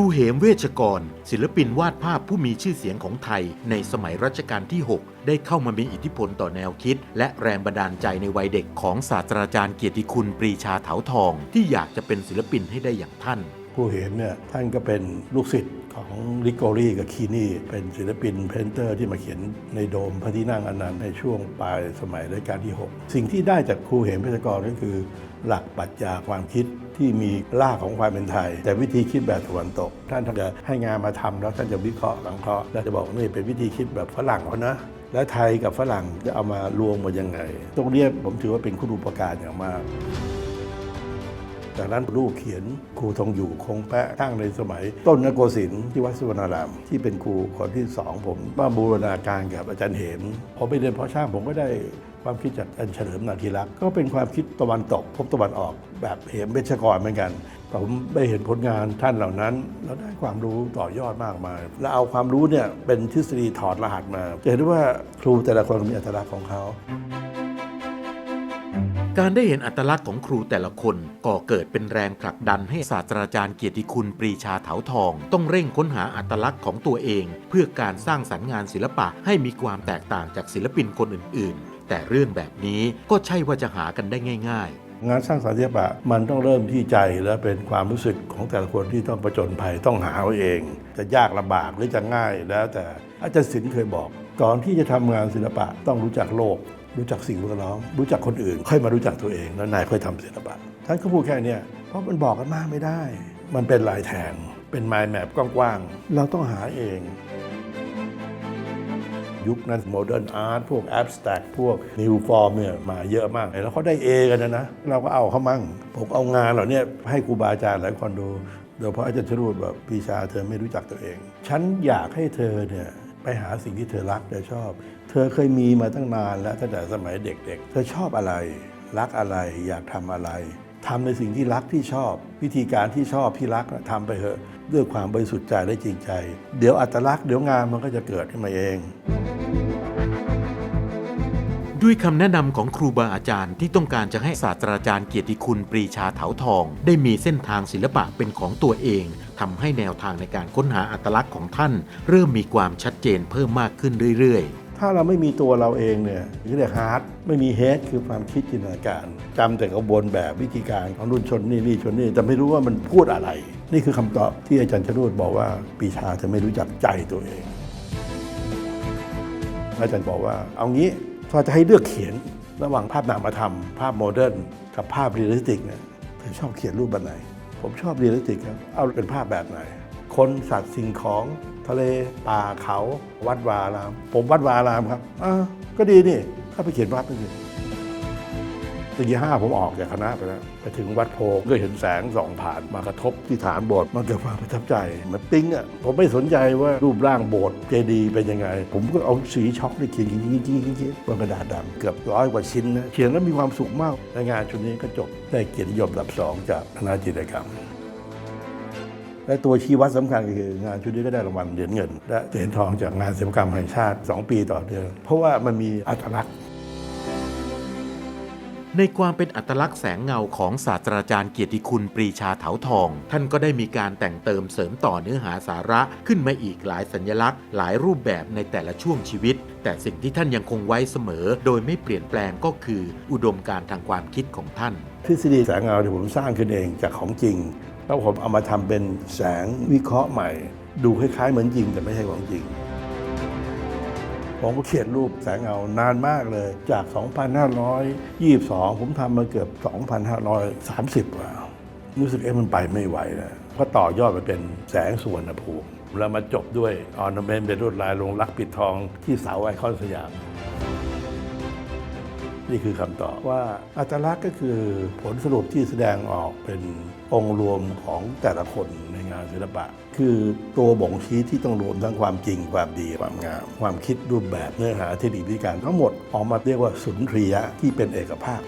รูเหมเวชกร ศิลปินวาดภาพผู้มีชื่อเสียงของไทย ในสมัยรัชกาลที่ 6 ได้เข้ามามีอิทธิพลต่อแนวคิด และแรงบันดาลใจในวัยเด็กของศาสตราจารย์เกียรติคุณปรีชาเถาทอง ที่อยากจะเป็นศิลปินให้ได้อย่างท่าน ผู้เห็นเนี่ยท่านก็เป็นลูกศิษย์ของลิโกรี่กับคีนี่ เป็นศิลปินเพนเตอร์ที่มาเขียนในโดมพระที่นั่งอนันต์ในช่วงปลายสมัยรัชกาลที่ 6 สิ่งที่ได้จากครูเหมเพชรกรก็คือหลักปรัชญาความคิดที่มีรากของความเป็นไทย แต่วิธีคิดแบบตะวันตก ท่านท่านจะให้งานมาทำแล้วท่านจะวิเคราะห์สังเคราะห์แล้วจะบอกนี่เป็นวิธีคิดแบบฝรั่งเขานะและไทยกับฝรั่งจะเอามารวมมายังไง ตรงนี้ผมถือว่าเป็นคุณูปการอย่างมาก จากนั้นลูกเขียนครูทองอยู่คงแปะข้างในสมัย ต้นนโกสินทร์ที่วัดสุวรรณาราม ที่เป็นครูคนที่สองผมมาบูรณาการกับอาจารย์เหมพอไปเรียนเพาะช่างผมก็ได้ความคิดจากอาจารย์เฉลิมนาทีรักก็เป็นความคิดตะวันตก พบตะวันออกแบบเหมเบชกรเหมือนกันผมได้เห็นผลงานท่านเหล่านั้น แล้วได้ความรู้ต่อยอดมากมาย แล้วเอาความรู้เนี่ยเป็นทฤษฎีถอดรหัสมาจะเห็นได้ว่าครูแต่ละคนมีอัตลักษณ์ของเขา การได้เห็นอัตลักษณ์ของครูแต่ละคนก่อเกิดเป็นแรงผลักดันให้ศาสตราจารย์เกียรติคุณปรีชาเถาทอง ต้องเร่งค้นหาอัตลักษณ์ของตัวเอง เพื่อการสร้างสรรค์งานศิลปะให้มีความแตกต่างจากศิลปินคนอื่น ๆ แต่เรื่องแบบนี้ก็ใช่ว่าจะหากันได้ง่าย ๆงานสร้างสรรค์ศิลปะมันต้องเริ่มที่ใจและเป็นความรู้สึกของแต่ละคนที่ต้องประจนภัยต้องหาเอาเอง จะยากลำบากหรือจะง่ายแล้วแต่อาจารย์ศิลป์เคยบอก ก่อนที่จะทำงานศิลปะต้องรู้จักโลก รู้จักสิ่งแวดล้อม รู้จักคนอื่น ค่อยมารู้จักตัวเอง แล้วนายค่อยทำศิลปะท่านก็พูดแค่นี้เพราะมันบอกกันมากไม่ได้ มันเป็นลายแทง เป็นไมล์แมปกว้างๆ เราต้องหาเอง ยุคนั้นโมเดิร์นอาร์ตพวกแอบสแต็กพวกนิวฟอร์มเนี่ยมาเยอะมาก แล้วเขาได้เอกันนะนะ เราก็เอาเขามั่ง ผมเอางานเหล่านี้ให้ครูบาอาจารย์หลายคนดูโดยเฉพาะอาจารย์ชรูดแบบปีชาเธอไม่รู้จักตัวเอง ฉันอยากให้เธอเนี่ยไปหาสิ่งที่เธอรักเธอชอบ ธอเคยมีมาตั้งนานแล้วตั้งแต่สมัยเด็กๆ เธอชอบอะไร รักอะไรอยากทำอะไรทำในสิ่งที่รักที่ชอบ วิธีการที่ชอบที่รักน่ะทำไปเถอะด้วยความบริสุทธิ์ใจและจริงใจ เดี๋ยวอัตลักษณ์เดี๋ยวงานมันก็จะเกิดขึ้นมาเอง ด้วยคำแนะนำของครูบาอาจารย์ที่ต้องการจะให้ศาสตราจารย์เกียรติคุณปรีชาเถาทอง ได้มีเส้นทางศิลปะเป็นของตัวเองทำให้แนวทางในการค้นหาอัตลักษณ์ของท่าน เริ่มมีความชัดเจนเพิ่มมากขึ้นเรื่อยๆ ถ้าเราไม่มีตัวเราเองเนี่ยเรียกฮาร์ดไม่มีเฮดคือความคิดจินตนาการจำแต่กระบวนแบบวิธีการของรุ่นชนนี่นี่ชนนี่แต่ไม่รู้ว่ามันพูดอะไร นี่คือคำตอบที่อาจารย์ชนุดบอกว่าปีชาจะไม่รู้จักใจตัวเอง อาจารย์บอกว่า เอางี้ถ้าจะให้เลือกเขียนระหว่างภาพนามธรรม ภาพโมเดิร์นกับภาพเรียลลิสติกเนี่ยเธอชอบเขียนรูปแบบไหน ผมชอบเรียลลิสติกครับเอาเป็นภาพแบบไหน คนสัตว์สิ่งของทะเลป่าเขาวัดวาอาราม ผมวัดวาอารามครับอ่าก็ดีนี่ถ้าไปเขียนวัดไปสิตีห้าผมออกจากคณะไปแล้วไปถึงวัดโพก็เห็นแสงส่องผ่านมากระทบที่ฐานโบสถ์มันเกิดความประทับใจมันปิ๊งอะผมไม่สนใจว่ารูปร่างโบสถ์เจดีย์เป็นยังไง ผมก็เอาสีช็อกนี่เขียนเขียนเขียนเขียนเขียนเขียนบนกระดาษดำเกือบร้อยกว่าชิ้นนะเขียนแล้วมีความสุขมากและงานชุดนี้ก็จบได้เกียรตินิยมอันดับสองจากคณะจิตรกรรม และตัวชี้วัดสำคัญก็คืองานชุดนี้ก็ได้รางวัลเหรียญเงิน และเหรียญทองจากงานศิลปกรรมแห่งชาติ 2 ปีต่อเนื่องเพราะว่ามันมีอัตลักษณ์ ในความเป็นอัตลักษณ์แสงเงาของศาสตราจารย์เกียรติคุณปรีชาเถาทอง ท่านก็ได้มีการแต่งเติมเสริมต่อเนื้อหาสาระขึ้นมาอีกหลายสัญลักษณ์ หลายรูปแบบในแต่ละช่วงชีวิตแต่สิ่งที่ท่านยังคงไว้เสมอ โดยไม่เปลี่ยนแปลงก็คือ อุดมการณ์ทางความคิดของท่าน ทฤษฎีแสงเงาที่ผมสร้างขึ้นเองจากของจริง แล้วผมเอามาทำเป็นแสงวิเคราะห์ใหม่ ดูคล้ายๆเหมือนจริงแต่ไม่ใช่ของจริง ผมก็เขียนรูปแสงเงานานมากเลย จาก 2,522 ผมทำมาเกือบ 2,530แล้วรู้สึกเอ๊ะมันไปไม่ไหวนะก็ต่อยอดมาเป็นแสงสุวรรณภูมิแล้วมาจบด้วยออร์นาเมนต์เป็นลวดลายลงรักปิดทองที่เสาไอคอนสยาม นี่คือคำตอบว่าอัตลักษณ์ก็คือผลสรุปที่แสดงออกเป็นองค์รวมของแต่ละคนในงานศิลปะ คือตัวบ่งชี้ที่ต้องรวมทั้งความจริงความดีความงาม ความคิดรูปแบบเนื้อหาเทคนิควิธีการทั้งหมดออกมาเรียกว่าสุนทรียะที่เป็นเอกภาพ